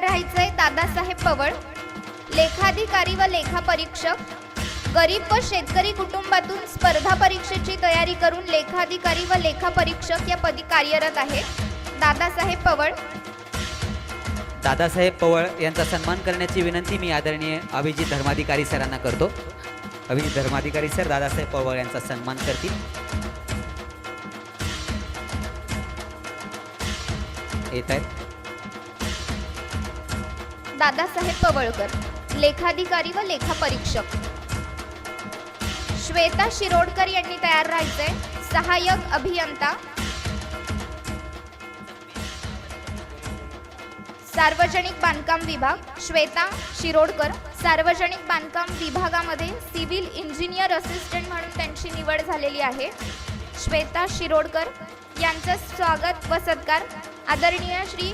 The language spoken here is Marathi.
तयार राहायचंय दादासाहेब पवळ लेखाधिकारी व लेखा परीक्षक गरीब व शेतकरी कुटुंबातून स्पर्धा परीक्षेची तयारी करून लेखाधिकारी व लेखा परीक्षक या पदी कार्यरत आहेत दादासाहेब पवळ दादासाहेब पवळ यांचा सन्मान करण्याची विनंती मी आदरणीय अभिजित धर्माधिकारी सरांना करतो. अभिजित धर्माधिकारी सर दादासाहेब पवळ यांचा सन्मान करतील. येत आहेत. दादासाहेब पवळकर लेखाधिकारी व लेखापरीक्षक. श्वेता शिरोडकर यांनी तयार राहायचंय सहाय्यक अभियंता. सार्वजनिक बांधकाम विभाग श्वेता शिरोडकर सार्वजनिक बांधकाम विभागामध्ये सिव्हिल इंजिनियर असिस्टंट म्हणून त्यांची निवड झालेली आहे. श्वेता शिरोडकर यांचं स्वागत व सत्कार आदरणीय श्री